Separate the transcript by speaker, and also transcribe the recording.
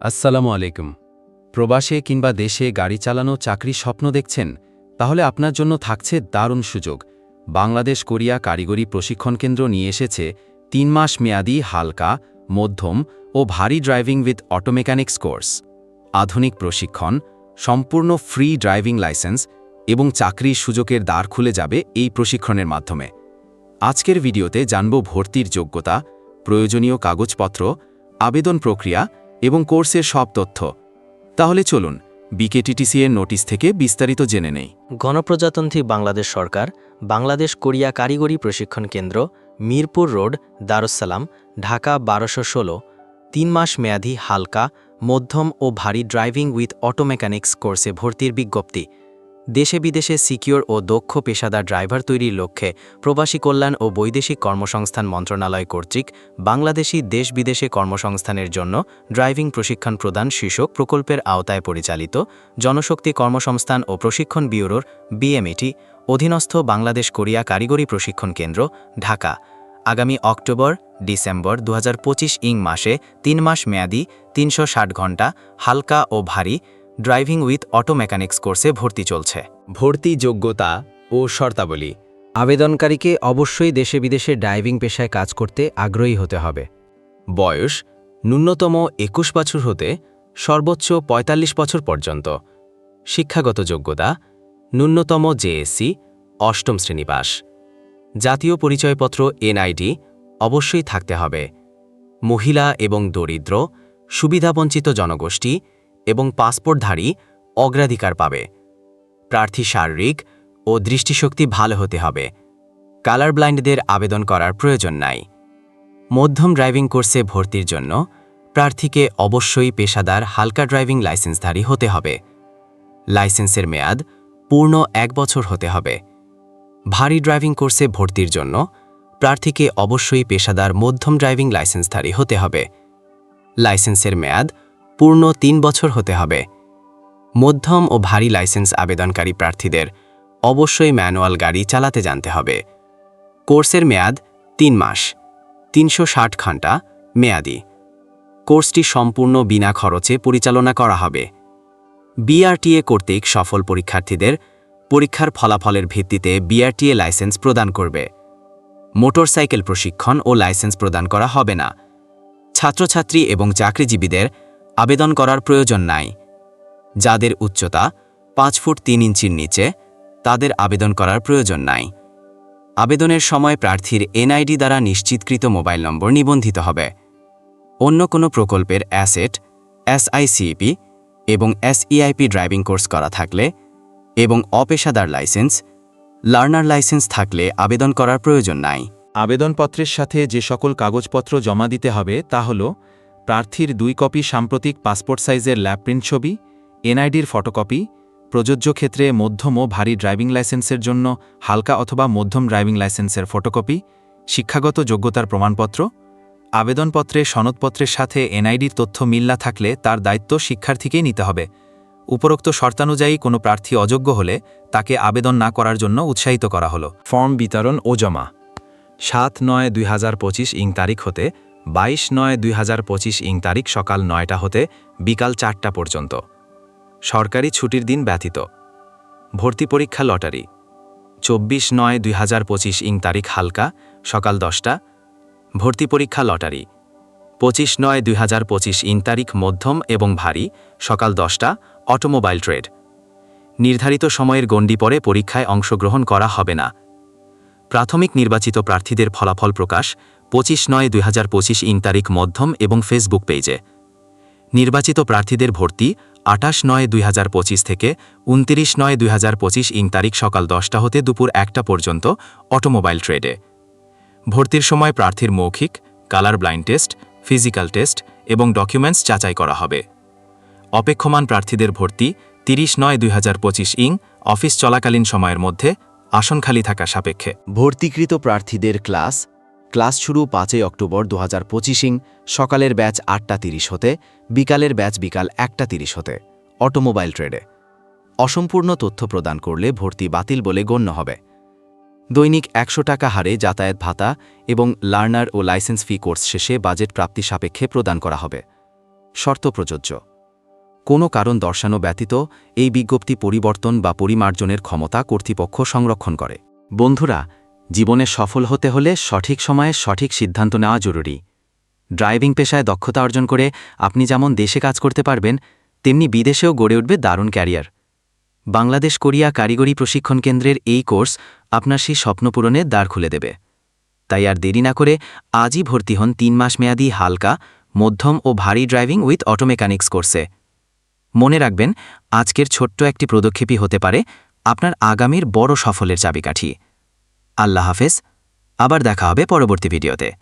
Speaker 1: আসসালামু আলাইকুম। প্রবাসে কিংবা দেশে গাড়ি চালানো চাকরি স্বপ্ন দেখছেন? তাহলে আপনার জন্য থাকছে দারুণ সুযোগ। বাংলাদেশ কোরিয়া কারিগরি প্রশিক্ষণ কেন্দ্র নিয়ে এসেছে তিন মাস মেয়াদি, হালকা, মধ্যম ও ভারী ড্রাইভিং উইথ অটোমেকানিক্স কোর্স। আধুনিক প্রশিক্ষণ, সম্পূর্ণ ফ্রি ড্রাইভিং লাইসেন্স এবং চাকরির সুযোগের দ্বার খুলে যাবে এই প্রশিক্ষণের মাধ্যমে। আজকের ভিডিওতে জানব ভর্তির যোগ্যতা, প্রয়োজনীয় কাগজপত্র, আবেদন প্রক্রিয়া এবং কোর্সের সব তথ্য। তাহলে চলুন বিকেটিটিসি এর নোটিশ থেকে বিস্তারিত জেনে নেই।
Speaker 2: গণপ্রজাতন্ত্রী বাংলাদেশ সরকার, বাংলাদেশ কোরিয়া কারিগরি প্রশিক্ষণ কেন্দ্র, মিরপুর রোড দারুসালাম ঢাকা বারোশো ষোলো, তিন মাস মেয়াদী হালকা, মধ্যম ও ভারী ড্রাইভিং উইথ অটো মেকানিক্স কোর্সে ভর্তির বিজ্ঞপ্তি। দেশে বিদেশে সিকিউর ও দক্ষ পেশাদার ড্রাইভার তৈরির লক্ষ্যে প্রবাসী কল্যাণ ও বৈদেশিক কর্মসংস্থান মন্ত্রণালয় কর্তৃক বাংলাদেশি দেশ বিদেশে কর্মসংস্থানের জন্য ড্রাইভিং প্রশিক্ষণ প্রদান শীর্ষক প্রকল্পের আওতায় পরিচালিত জনশক্তি কর্মসংস্থান ও প্রশিক্ষণ ব্যুরোর বিএমইটি, অধীনস্থ বাংলাদেশ কোরিয়া কারিগরি প্রশিক্ষণ কেন্দ্র, ঢাকা। আগামী অক্টোবর, ডিসেম্বর দু হাজার পঁচিশ ইং মাসে তিন মাস মেয়াদি, তিনশো ঘণ্টা, হালকা ও ভারী ড্রাইভিং উইথ অটো মেকানিক্স কোর্সে ভর্তি চলছে।
Speaker 1: ভর্তি যোগ্যতা ও শর্তাবলী।
Speaker 2: আবেদনকারীকে অবশ্যই দেশে বিদেশে ড্রাইভিং পেশায় কাজ করতে আগ্রহী হতে হবে।
Speaker 1: বয়স, ন্যূনতম একুশ বছর হতে সর্বোচ্চ ৪৫ বছর পর্যন্ত। শিক্ষাগত যোগ্যতা, ন্যূনতম জেএসসি অষ্টম শ্রেণি পাস। জাতীয় পরিচয়পত্র এনআইডি অবশ্যই থাকতে হবে। মহিলা এবং দরিদ্র, সুবিধাবঞ্চিত জনগোষ্ঠী এবং পাসপোর্টধারী অগ্রাধিকার পাবে। প্রার্থী শারীরিক ও দৃষ্টিশক্তি ভালো হতে হবে। কালার ব্লাইন্ডদের আবেদন করার প্রয়োজন নাই। মধ্যম ড্রাইভিং কোর্সে ভর্তির জন্য প্রার্থীকে অবশ্যই পেশাদার হালকা ড্রাইভিং লাইসেন্সধারী হতে হবে। লাইসেন্সের মেয়াদ পূর্ণ এক বছর হতে হবে। ভারী ড্রাইভিং কোর্সে ভর্তির জন্য প্রার্থীকে অবশ্যই পেশাদার মধ্যম ড্রাইভিং লাইসেন্সধারী হতে হবে। লাইসেন্সের মেয়াদ পূর্ণ তিন বছর হতে হবে। মধ্যম ও ভারী লাইসেন্স আবেদনকারী প্রার্থীদের অবশ্যই ম্যানুয়াল গাড়ি চালাতে জানতে হবে। কোর্সের মেয়াদ তিন মাস, তিনশো ষাট ঘণ্টা মেয়াদি। কোর্সটি সম্পূর্ণ বিনা খরচে পরিচালনা করা হবে। বিআরটিএ কর্তৃক সফল পরীক্ষার্থীদের পরীক্ষার ফলাফলের ভিত্তিতে বিআরটিএ লাইসেন্স প্রদান করবে। মোটরসাইকেল প্রশিক্ষণ ও লাইসেন্স প্রদান করা হবে না। ছাত্রছাত্রী এবং চাকরিজীবীদের আবেদন করার প্রয়োজন নাই। যাদের উচ্চতা পাঁচ ফুট তিন ইঞ্চির নিচে, তাদের আবেদন করার প্রয়োজন নাই। আবেদনের সময় প্রার্থীর এনআইডি দ্বারা নিশ্চিতকৃত মোবাইল নম্বর নিবন্ধিত হবে। অন্য কোনো প্রকল্পের অ্যাসেট, এসআইসিইপি এবং এসইআইপি ড্রাইভিং কোর্স করা থাকলে এবং অপেশাদার লাইসেন্স, লার্নার লাইসেন্স থাকলে আবেদন করার প্রয়োজন নাই।
Speaker 3: আবেদনপত্রের সাথে যে সকল কাগজপত্র জমা দিতে হবে তা হল প্রার্থীর দুই কপি সাম্প্রতিক পাসপোর্ট সাইজের ল্যাবপ্রিন্ট ছবি, এনআইডির ফটোকপি, প্রযোজ্য ক্ষেত্রে মধ্যম ও ভারী ড্রাইভিং লাইসেন্সের জন্য হালকা অথবা মধ্যম ড্রাইভিং লাইসেন্সের ফটোকপি, শিক্ষাগত যোগ্যতার প্রমাণপত্র, আবেদনপত্রে সনদপত্রের সাথে এনআইডির তথ্য মিল না থাকলে তার দায়িত্ব শিক্ষার্থীকেই নিতে হবে। উপরোক্ত শর্তানুযায়ী কোনো প্রার্থী অযোগ্য হলে তাকে আবেদন না করার জন্য উৎসাহিত করা হলো। ফর্ম বিতরণ ও জমা। সাত নয় দুই ইং তারিখ হতে বাইশ নয় দুই হাজার পঁচিশ ইং তারিখ সকাল নয়টা হতে বিকাল চারটা পর্যন্ত। সরকারি ছুটির দিন ব্যতীত। ভর্তি পরীক্ষা লটারি। চব্বিশ নয় দুই হাজার পঁচিশ ইং তারিখ হালকা, সকাল দশটা। ভর্তি পরীক্ষা লটারি। পঁচিশ নয় দুই হাজার পঁচিশ ইং তারিখ মধ্যম এবং ভারী, সকাল দশটা, অটোমোবাইল ট্রেড। নির্ধারিত সময়ের গণ্ডি পরে পরীক্ষায় অংশগ্রহণ করা হবে না। প্রাথমিক নির্বাচিত প্রার্থীদের ফলাফল প্রকাশ পঁচিশ নয় দুই হাজার পঁচিশ ইং তারিখ মধ্যম এবং ফেসবুক পেজে। নির্বাচিত প্রার্থীদের ভর্তি আটাশ নয় দুই হাজার পঁচিশ থেকে উনতিরিশ নয় দুই হাজার পঁচিশ ইং তারিখ সকাল দশটা হতে দুপুর একটা পর্যন্ত অটোমোবাইল ট্রেডে। ভর্তির সময় প্রার্থীর মৌখিক, colour blind test, physical test এবং ডকুমেন্টস যাচাই করা হবে। অপেক্ষমান প্রার্থীদের ভর্তি তিরিশ নয় দুই হাজার পঁচিশ ইং অফিস চলাকালীন সময়ের মধ্যে আসন খালি থাকা সাপেক্ষে।
Speaker 4: ভর্তিকৃত প্রার্থীদের ক্লাস ক্লাস শুরু পাঁচই অক্টোবর দু হাজার পঁচিশিং, সকালের ব্যাচ আটটা তিরিশ হতে, বিকালের ব্যাচ বিকাল একটা তিরিশ হতে। অটোমোবাইল ট্রেডে। অসম্পূর্ণ তথ্য প্রদান করলে ভর্তি বাতিল বলে গণ্য হবে। দৈনিক একশো টাকা হারে যাতায়াত ভাতা এবং লার্নার ও লাইসেন্স ফি কোর্স শেষে বাজেট প্রাপ্তি সাপেক্ষে প্রদান করা হবে। শর্ত প্রযোজ্য। কোনো কারণ দর্শানো ব্যতীত এই বিজ্ঞপ্তি পরিবর্তন বা পরিমার্জনের ক্ষমতা কর্তৃপক্ষ সংরক্ষণ করে। বন্ধুরা জীবনে সফল হতে হলে সঠিক সময়ে সঠিক সিদ্ধান্ত নেওয়া জরুরি। ড্রাইভিং পেশায় দক্ষতা অর্জন করে আপনি যেমন দেশে কাজ করতে পারবেন, তেমনি বিদেশেও গড়ে উঠবে দারুণ ক্যারিয়ার। বাংলাদেশ কোরিয়া কারিগরি প্রশিক্ষণ কেন্দ্রের এই কোর্স আপনার সেই স্বপ্ন পূরণের দ্বার খুলে দেবে। তাই আর দেরি না করে আজই ভর্তি হন তিন মাস মেয়াদি হালকা, মধ্যম ও ভারী ড্রাইভিং উইথ অটোমেকানিক্স কোর্সে। মনে রাখবেন, আজকের ছোট্ট একটি পদক্ষেপই হতে পারে আপনার আগামীর বড় সফলের চাবিকাঠি। আল্লাহ হাফেজ আবার দেখা হবে পরবর্তী ভিডিওতে।